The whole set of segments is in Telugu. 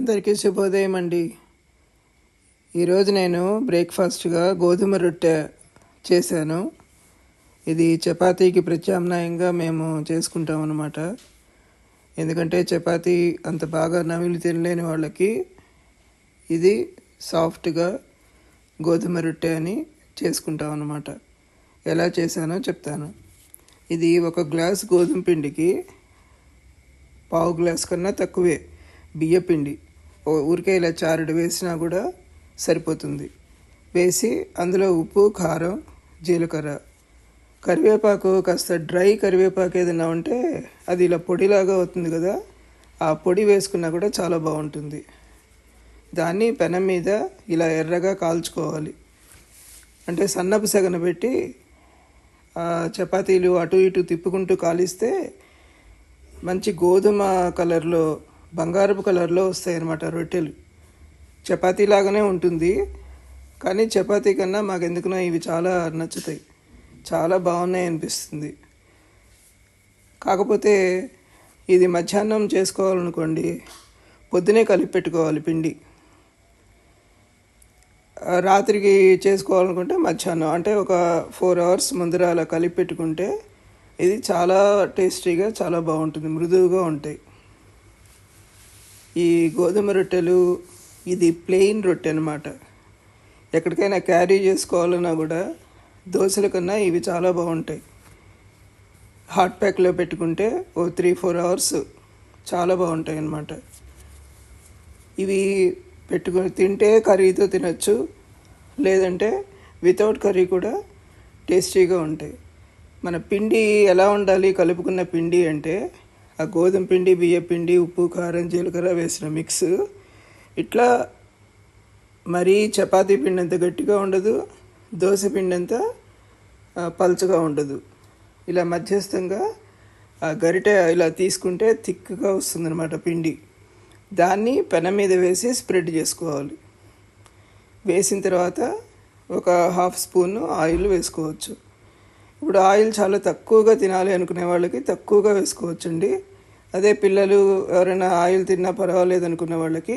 అందరికీ శుభోదయం అండి. ఈరోజు నేను బ్రేక్ఫాస్ట్గా గోధుమ రొట్టె చేశాను. ఇది చపాతీకి ప్రత్యామ్నాయంగా మేము చేసుకుంటాం అన్నమాట. ఎందుకంటే చపాతీ అంత బాగా నమిలి తినలేని వాళ్ళకి ఇది సాఫ్ట్గా గోధుమ రొట్టె అని చేసుకుంటాం అన్నమాట. ఎలా చేశానో చెప్తాను. ఇది ఒక గ్లాస్ గోధుమ పిండికి పావు గ్లాస్ కన్నా తక్కువే బియ్యపిండి ఊరికే ఇలా చారుడు వేసినా కూడా సరిపోతుంది. వేసి అందులో ఉప్పు కారం జీలకర్ర. కరివేపాకు కాస్త డ్రై కరివేపాకు ఏదైనా ఉంటే అది ఇలా పొడిలాగా అవుతుంది కదా ఆ పొడి వేసుకున్నా కూడా చాలా బాగుంటుంది. దాన్ని పెనం మీద ఇలా ఎర్రగా కాల్చుకోవాలి. అంటే సన్నపు సెగన పెట్టి చపాతీలు అటు ఇటు తిప్పుకుంటూ కాలిస్తే మంచి గోధుమ కలర్లో బంగారపు కలర్లో వస్తాయి అన్నమాట రొట్టెలు. చపాతీ లాగానే ఉంటుంది కానీ చపాతీ కన్నా మాకు ఎందుకునో ఇవి చాలా నచ్చుతాయి. చాలా బాగున్నాయి అనిపిస్తుంది. కాకపోతే ఇది మధ్యాహ్నం చేసుకోవాలనుకోండి పొద్దునే కలిపి పెట్టుకోవాలి పిండి. రాత్రికి చేసుకోవాలనుకుంటే మధ్యాహ్నం అంటే ఒక ఫోర్ అవర్స్ ముందర అలా కలిపి పెట్టుకుంటే ఇది చాలా టేస్టీగా చాలా బాగుంటుంది మృదువుగా ఉంటాయి. ఈ గోధుమ రొట్టెలు ఇది ప్లెయిన్ రొట్టె అనమాట ఎక్కడికైనా క్యారీ చేసుకోవాలన్నా కూడా దోశల కన్నా ఇవి చాలా బాగుంటాయి. హాట్ ప్యాక్లో పెట్టుకుంటే ఓ త్రీ ఫోర్ అవర్స్ చాలా బాగుంటాయి అన్నమాట. ఇవి పెట్టుకుని తింటే కర్రీతో తినచ్చు లేదంటే వితౌట్ కర్రీ కూడా టేస్టీగా ఉంటాయి. మన పిండి ఎలా ఉండాలి కలుపుకున్న పిండి అంటే ఆ గోధుమ పిండి బియ్య పిండి ఉప్పు కారం జీలకర్ర వేసిన మిక్స్. ఇట్లా మరీ చపాతీ పిండి అంత గట్టిగా ఉండదు దోశ పిండి అంత పలుచగా ఉండదు. ఇలా మధ్యస్థంగా ఆ గరిటె ఇలా తీసుకుంటే థిక్గా వస్తుందన్నమాట పిండి. దాన్ని పెనం మీద వేసి స్ప్రెడ్ చేసుకోవాలి. వేసిన తర్వాత ఒక హాఫ్ స్పూన్ ఆయిల్ వేసుకోవచ్చు. ఇప్పుడు ఆయిల్ చాలా తక్కువగా తినాలి అనుకునే వాళ్ళకి తక్కువగా వేసుకోవచ్చండి. అదే పిల్లలు ఎవరైనా ఆయిల్ తిన్నా పర్వాలేదు అనుకున్న వాళ్ళకి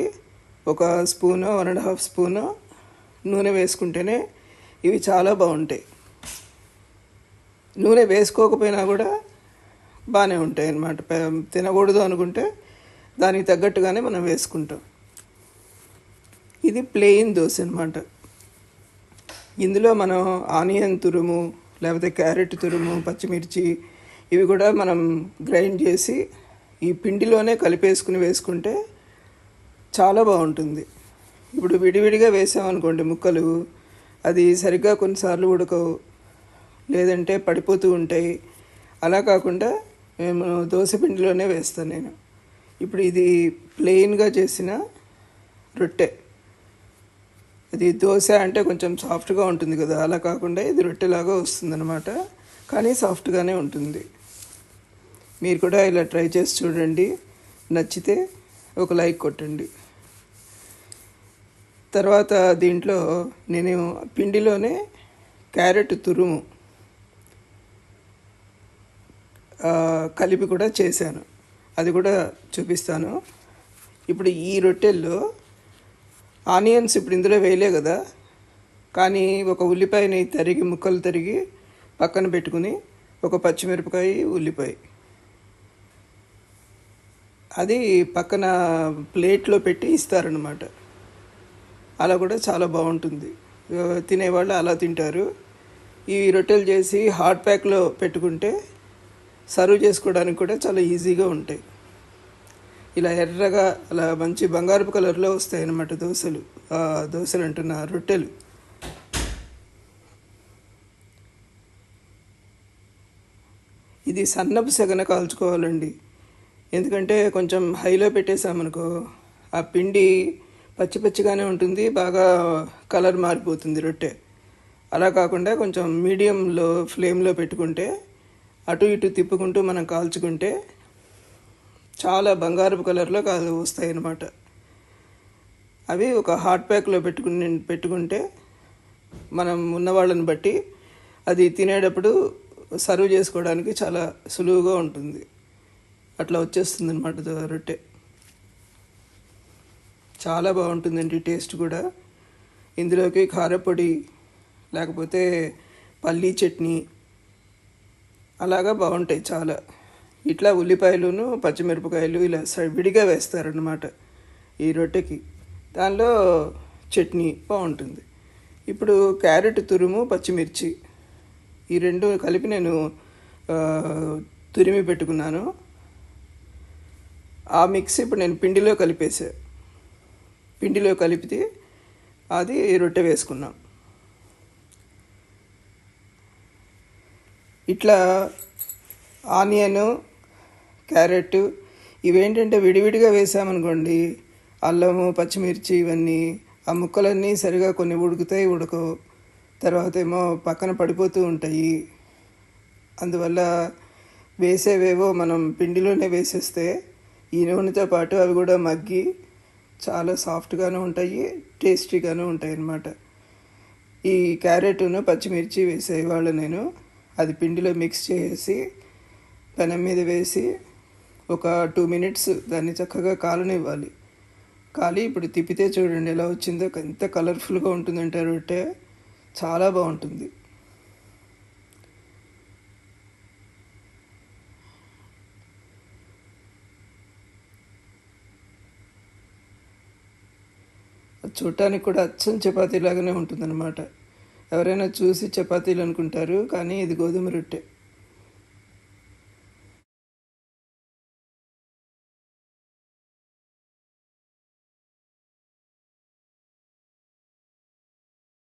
ఒక spoon one and half spoon నూనె వేసుకుంటేనే ఇవి చాలా బాగుంటాయి. నూనె వేసుకోకపోయినా కూడా బాగానే ఉంటాయి అన్నమాట. తినకూడదు అనుకుంటే దానికి తగ్గట్టుగానే మనం వేసుకుంటాం. ఇది ప్లెయిన్ దోశ అనమాట ఇందులో మనం ఆనియన్ తురుము లేకపోతే క్యారెట్ తురుము పచ్చిమిర్చి ఇవి కూడా మనం గ్రైండ్ చేసి ఈ పిండిలోనే కలిపేసుకుని వేసుకుంటే చాలా బాగుంటుంది. ఇప్పుడు విడివిడిగా వేసామనుకోండి ముక్కలు అది సరిగ్గా కొన్నిసార్లు ఉడకవు లేదంటే పడిపోతూ ఉంటాయి. అలా కాకుండా మేము దోశ పిండిలోనే వేస్తాను నేను. ఇప్పుడు ఇది ప్లెయిన్గా చేసిన రొట్టె. అది దోశ అంటే కొంచెం సాఫ్ట్గా ఉంటుంది కదా అలా కాకుండా ఇది రొట్టెలాగా వస్తుందన్నమాట. కానీ సాఫ్ట్గానే ఉంటుంది. మీరు కూడా ఇలా ట్రై చేసి చూడండి. నచ్చితే ఒక లైక్ కొట్టండి. తర్వాత దీంట్లో నేను పిండిలోనే క్యారెట్ తురుము కలిపి కూడా చేశాను. అది కూడా చూపిస్తాను. ఇప్పుడు ఈ రొట్టెల్లో ఆనియన్స్ ఇప్పుడు ఇందులో వేయలే కదా. కానీ ఒక ఉల్లిపాయని తరిగి ముక్కలు తరిగి పక్కన పెట్టుకుని ఒక పచ్చిమిరపకాయ ఉల్లిపాయ. అది పక్కన ప్లేట్లో పెట్టి ఇస్తారనమాట అలా కూడా చాలా బాగుంటుంది. తినేవాళ్ళు అలా తింటారు. ఈ రొట్టెలు చేసి హాట్ ప్యాక్లో పెట్టుకుంటే సర్వ్ చేసుకోవడానికి కూడా చాలా ఈజీగా ఉంటాయి. ఇలా ఎర్రగా అలా మంచి బంగారపు కలర్లో వస్తాయి అన్నమాట దోశలు దోశలు అంటున్న రొట్టెలు. ఇది సన్నపు సెగన కాల్చుకోవాలండి. ఎందుకంటే కొంచెం హైలో పెట్టేసామనుకో ఆ పిండి పచ్చి పచ్చిగానే ఉంటుంది బాగా కలర్ మారిపోతుంది రొట్టె. అలా కాకుండా కొంచెం మీడియంలో ఫ్లేమ్లో పెట్టుకుంటే అటు ఇటు తిప్పుకుంటూ మనం కాల్చుకుంటే చాలా బంగారపు కలర్లో కాదు వస్తాయి అన్నమాట అవి ఒక హాట్ ప్యాక్లో పెట్టుకుని పెట్టుకుంటే మనం ఉన్నవాళ్ళని బట్టి అది తినేటప్పుడు సర్వ్ చేసుకోవడానికి చాలా సులువుగా ఉంటుంది. అట్లా వచ్చేస్తుంది అనమాట రొట్టె. చాలా బాగుంటుందండి టేస్ట్ కూడా. ఇందులోకి కారపొడి లేకపోతే పల్లీ చట్నీ అలాగా బాగుంటాయి చాలా. ఇట్లా ఉల్లిపాయలును పచ్చిమిరపకాయలు ఇలా స- విడిగా వేస్తారనమాట ఈ రొట్టెకి. దానిలో చట్నీ బాగుంటుంది. ఇప్పుడు క్యారెట్ తురుము పచ్చిమిర్చి ఈ రెండు కలిపి నేను తురిమి పెట్టుకున్నాను. ఆ మిక్స్ ఇప్పుడు నేను పిండిలో కలిపేసా. పిండిలో కలిపితే అది రొట్టె వేసుకున్నాం. ఇట్లా ఆనియన్ క్యారెట్ ఇవేంటంటే విడివిడిగా వేసామనుకోండి అల్లము పచ్చిమిర్చి ఇవన్నీ ఆ ముక్కలన్నీ సరిగా కొన్ని ఉడుకుతాయి ఉడకో తర్వాత ఏమో పక్కన పడిపోతూ ఉంటాయి. అందువల్ల వేసేవేవో మనం పిండిలోనే వేసేస్తే ఈ నూనెతో పాటు అవి కూడా మగ్గి చాలా సాఫ్ట్గాను ఉంటాయి టేస్టీగాను ఉంటాయి అన్నమాట ఈ క్యారెట్ను పచ్చిమిర్చి వేసేవాళ్ళు నేను. అది పిండిలో మిక్స్ చేసి పెనం మీద వేసి ఒక టూ మినిట్స్ దాన్ని చక్కగా కాలనివ్వాలి. కాలి ఇప్పుడు తిప్పితే చూడండి ఎలా వచ్చిందో ఎంత కలర్ఫుల్గా ఉంటుందంటే రొట్టె. చాలా బాగుంటుంది. చూడటానికి కూడా అచ్చం చపాతీ లాగానే ఉంటుందన్నమాట. ఎవరైనా చూసి చపాతీలు అనుకుంటారు కానీ ఇది గోధుమ రొట్టె.